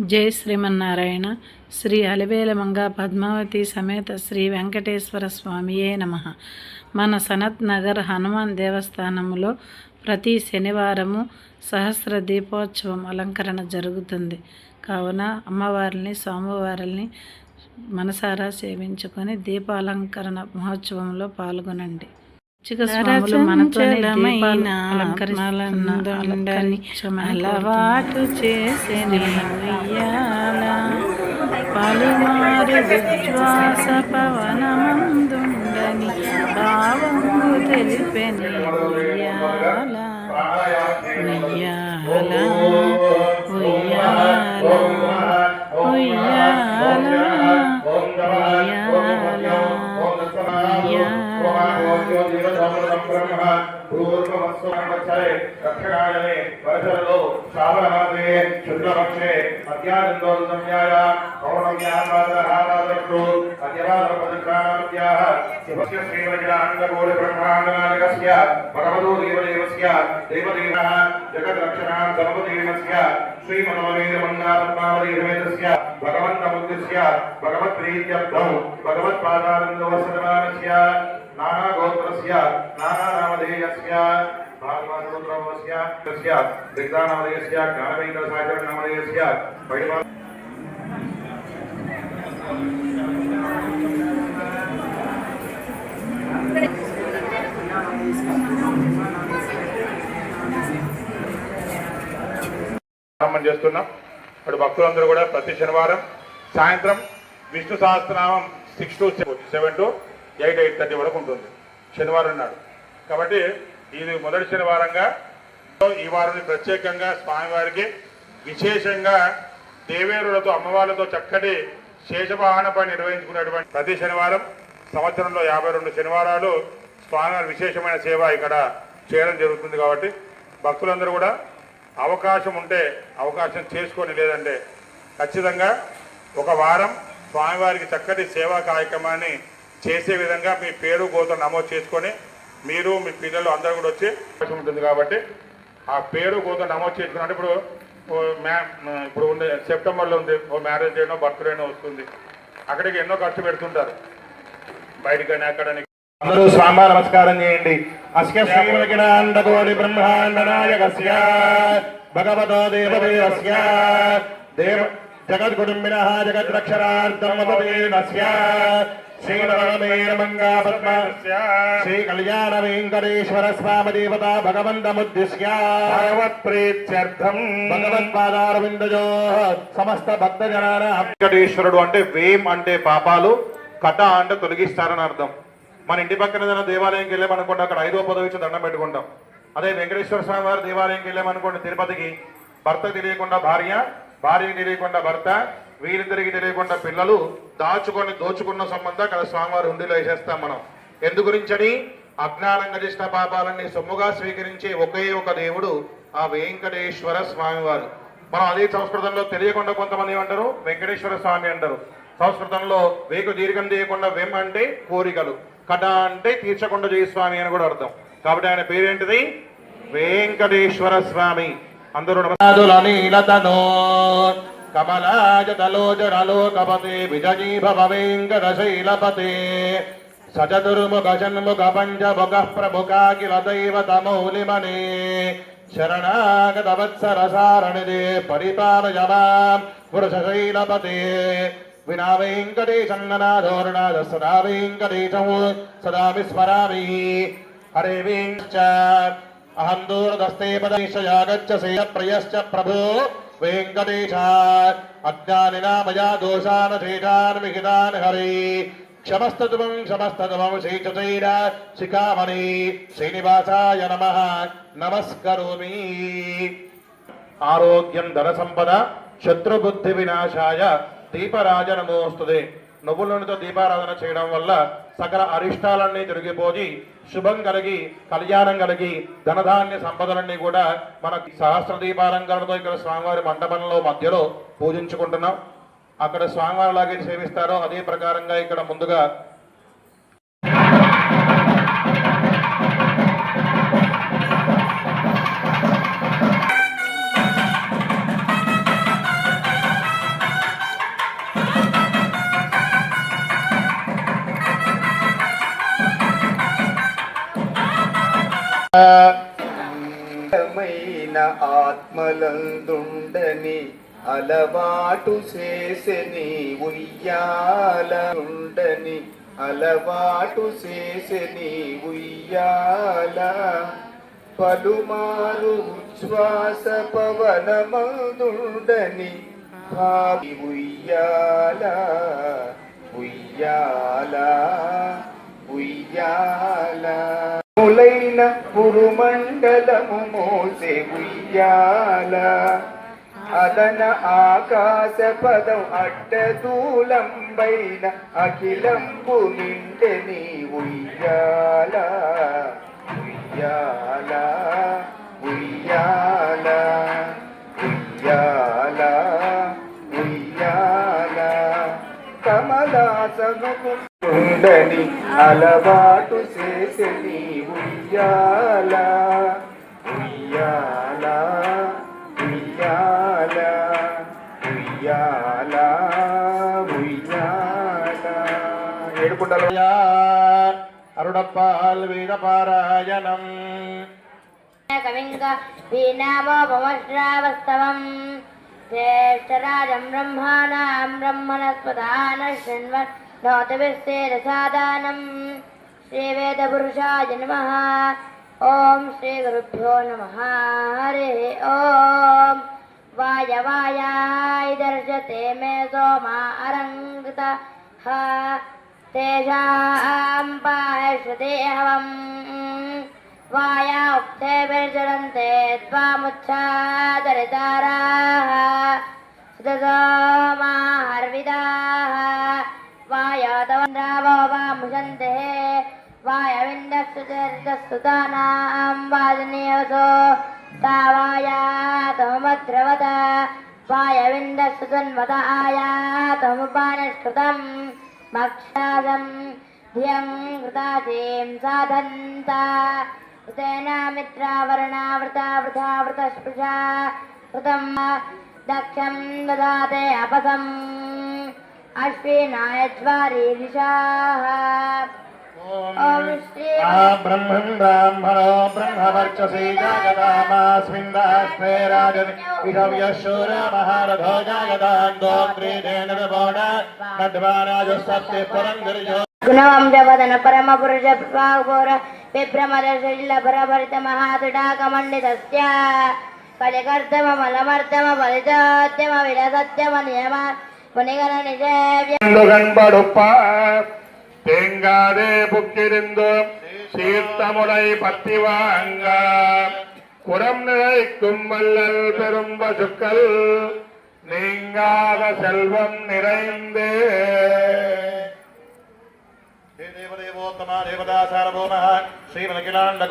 జై శ్రీమన్నారాయణ. శ్రీ అలివేల మంగా పద్మావతి సమేత శ్రీ వెంకటేశ్వర స్వామియే నమ. మన సనత్ నగర్ హనుమాన్ దేవస్థానంలో ప్రతి శనివారము సహస్ర దీపోత్సవం అలంకరణ జరుగుతుంది. కావున అమ్మవారిని స్వామివారిని మనసారా సేవించుకొని దీపాలంకరణ మహోత్సవంలో పాల్గొనండి. అలవాటు ఉయ్యాల పలుమారు విశ్వాస పవనమందుండని భావము తెలిపెని ఉయ్యాల ఉయ్యాల ఉయ్యాల ఉయ్యాల. రక్షణాయనే పరిసరలో శ్రావణమాసే శుక్లపక్షే మధ్యానందోన్యాయ పౌర్ణమ్యాహారాదృ అద్యవాదపదక్రాణాభ్యాः శివస్య శ్రీవజ్రాంగకోటి బ్రహ్మాండనాయకస్య భగవతో దేవదేవస్య దేవదేవः జగద్రక్షణాం సర్వదేవస్య శ్రీమనోవేదమందాపద్మావదేవస్య భగవంతముద్దిశ్య భగవత్ప్రీత్యర్థం నానాగోత్రస్య నానానామధేయస్య భాగవతోద్రవస్య తస్య దిగ్ధానామధేయస్య జ్ఞానవేంద్రసాగరనామధేయస్య వైభవ ప్రారంభం చేస్తున్నాం. ఇప్పుడు భక్తులందరూ కూడా ప్రతి శనివారం సాయంత్రం Vishnu Sahasranamam six to seven to eight eight thirty వరకు ఉంటుంది. శనివారం నాడు. కాబట్టి ఇది మొదటి శనివారంగా ఈ వారిని ప్రత్యేకంగా స్వామివారికి విశేషంగా దేవేరులతో అమ్మవార్లతో చక్కటి శేషవాహనపై నిర్వహించుకునేటువంటి ప్రతి శనివారం సంవత్సరంలో యాభై రెండు శనివారాలు స్వామివారి విశేషమైన సేవ ఇక్కడ చేయడం జరుగుతుంది కాబట్టి భక్తులందరూ కూడా అవకాశం ఉంటే అవకాశం చేసుకొని లేదంటే ఖచ్చితంగా ఒక వారం స్వామివారికి చక్కటి సేవా కార్యక్రమాన్ని చేసే విధంగా మీ పేరు గోత నమోదు చేసుకొని మీరు మీ పిల్లలు అందరూ కూడా వచ్చి అవకాశం ఉంటుంది కాబట్టి ఆ పేరు గోత నమోదు చేసుకున్నట్టు ఇప్పుడు ఓ మ్యా ఇప్పుడు ఉండే సెప్టెంబర్లో ఉంది ఓ మ్యారేజ్ డేనో బర్త్డేనో వస్తుంది. అక్కడికి ఎన్నో ఖర్చు పెడుతుంటారు. బయటకని అక్కడని అందరూ స్వామ నమస్కారం చేయండి. అస్య శ్రీమకినాండకోటి బ్రహ్మాండ నాయకస్య భగవతో దేవదేవస్య దేవ జగద్గుడుంబిన జగద్రక్షరార్థం పద్మస్య శ్రీ కళ్యాణ వెంకటేశ్వర స్వామి దేవత భగవంతముద్దిశ్య భగవత్ ప్రీత్యర్థం భగవత్పాదారవిందజో సమస్త భక్తజనాన వెంకటేశ్వరుడు అంటే వేం అంటే పాపాలు కట అంటే తొలగిస్తారని అర్థం. మన ఇంటి పక్కన ఏదైనా దేవాలయంకి వెళ్ళామనుకోండి అక్కడ ఐదో పదవి ఇచ్చి దండం పెట్టుకుంటాం. అదే వెంకటేశ్వర స్వామి వారి దేవాలయంకి వెళ్ళామనుకోండి తిరుపతికి భర్తకు తెలియకుండా భార్య భార్యకి తెలియకుండా భర్త వీరిద్దరికి తెలియకుండా పిల్లలు దాచుకొని దోచుకున్న సంబంధం అక్కడ స్వామివారి ఉండిలో వేసేస్తాం మనం. ఎందు గురించని అజ్ఞానంగా చేసిన పాపాలన్నీ సొమ్ముగా స్వీకరించే ఒకే ఒక దేవుడు ఆ వెంకటేశ్వర స్వామివారు. మనం అదే సంస్కృతంలో తెలియకుండా కొంతమంది ఏమంటారు? వెంకటేశ్వర స్వామి అంటారు. సంస్కృతంలో వేకు దీర్ఘం తీయకుండా వెమ్ అంటే కోరికలు. కట అంటే తీర్చకుండా చేయ స్వామి అని కూడా అర్థం. కాబట్టి ఆయన పేరేంటిది? వెంకటేశ్వర స్వామి. అందరూ నీలతనో కమలాజతలోచనలోకపతే విజయీభవ వెంకటశైలపతే సచతుర్ముఖ షణ్ముఖ పంచముఖ ప్రముఖాఖిల దైవతమౌలిమనే శరణాగత వత్సర సారణిదే పరిపాలయ మాం వృషశైలపతే వినా వెంకటేశన్ననాధోరణాద సదా వెంకటేశము సదా విస్మరామి హరే వెంకట అహం దూరదస్తే పదేశయాగచ్చ ప్రియశ్చ ప్రభో వెంకటేశ అజ్ఞానినా మయా దోషాన్ శేషాన్ విహితాన్ హరి క్షమస్తత్వం క్షమస్తత్వం శ్రీచతైర శిఖామణి శ్రీనివాసాయ నమ నమస్కరోమి ఆరోగ్యం ధన సంపద శత్రుబుద్ధి వినాశాయ దీపరాజ నమోస్తుదే నువ్వుల నూనెతో దీపారాధన చేయడం వల్ల సకల అరిష్టాలన్నీ తిరిగిపోయి శుభం కలిగి కళ్యాణం కలిగి ధనధాన్య సంపదలన్నీ కూడా మన సహస్ర దీపాలంకరణతో ఇక్కడ స్వామివారి మండపంలో మధ్యలో పూజించుకుంటున్నాం. అక్కడ స్వామివారి లాగే సేవిస్తారో అదే ప్రకారంగా ఇక్కడ ముందుగా ఉండని అలవాటు చేసని ఉయ్యాల ఉండని అలవాటు చేసని ఉయ్యాల పలుమారు ఉచ్ఛ్వాస పవనమందుండని భావి ఉయ్యాల ఉయ్యాల ఉయ్యాల. ములైన పురుమండలము మోసే ఉయ్యాల. అదన ఆకాశ పదం అడ్డదూలంబైన అఖిలంబు నీ ఉయ్యాల. ఉయ్యాల ఉయ్యాల ఉయ్యాల ఉయ్యాల. కమలాసనుకు ఉండని అలవాటు చేసే నీ ఉయ్యాల. ఉయ్యాలా. ఏడుకుంటలో. అరుడప్పాల్ వేద పారాయణం కవింగ వీణామోపమశ్రావస్తవం జ్యేష్ఠరాజం బ్రహ్మాణాం బ్రహ్మణస్పదాన శృణ్వన్ నోతవిస్తేరసాదానం శ్రీవేదపురుషాయ నమ. ఓం శ్రీగురుభ్యో నమ. హరి ఓం. వాయవాయాయ దర్శతే మే సోమా అరంగత तेषां पार्श्वदेहवम् वाया उक्ते विचरन्ते त्वामुच्छादरिताराः सुतसोमाहर्विदाः वायातवन्द्रावो वामुषन्ते वायविन्दस्तुचरितस्तुतानां वाजनेवसो तावायातमद्रवत वायविन्दस्तुतन्वत आयातमुपानिष्कृतम् मक्षादं धियं कृतासीं साधन्ता। तेन मित्रावरणावृता वृथा वृतस्पृशा कृतं दक्षं ददाते अपसम्। अश्विनाय ज्वारीरिषाः ब्रह्मन् ब्राह्मणो ब्रह्मवर्चसे जागतामास्मिन्दास्मे राजन् इषव्यशूर महारथो जागताङ्गोत्रे धेनुर्वोण नद्वाराजसत्ये परं गिरिजो గుణవంశవదన పరమ పురుష ఘోర విభ్రమర శైల పరభరిత మహాతుడాకమండితస్య కలికర్తమ విలసత్యమ నియమ పునిగణ నిజ గణపడుప్ప தேங்காதே புக்கிருந்தோம். சீர்த்தமுடை பத்தி வாங்க. குரம் நிறைக்கும் வல்லல் பெரும் பசுக்கள் நீங்காத செல்வம் நிறைந்தே. தேவதேவோத்தமா தேவதாசாரபோம ஸ்ரீமகிலாண்ட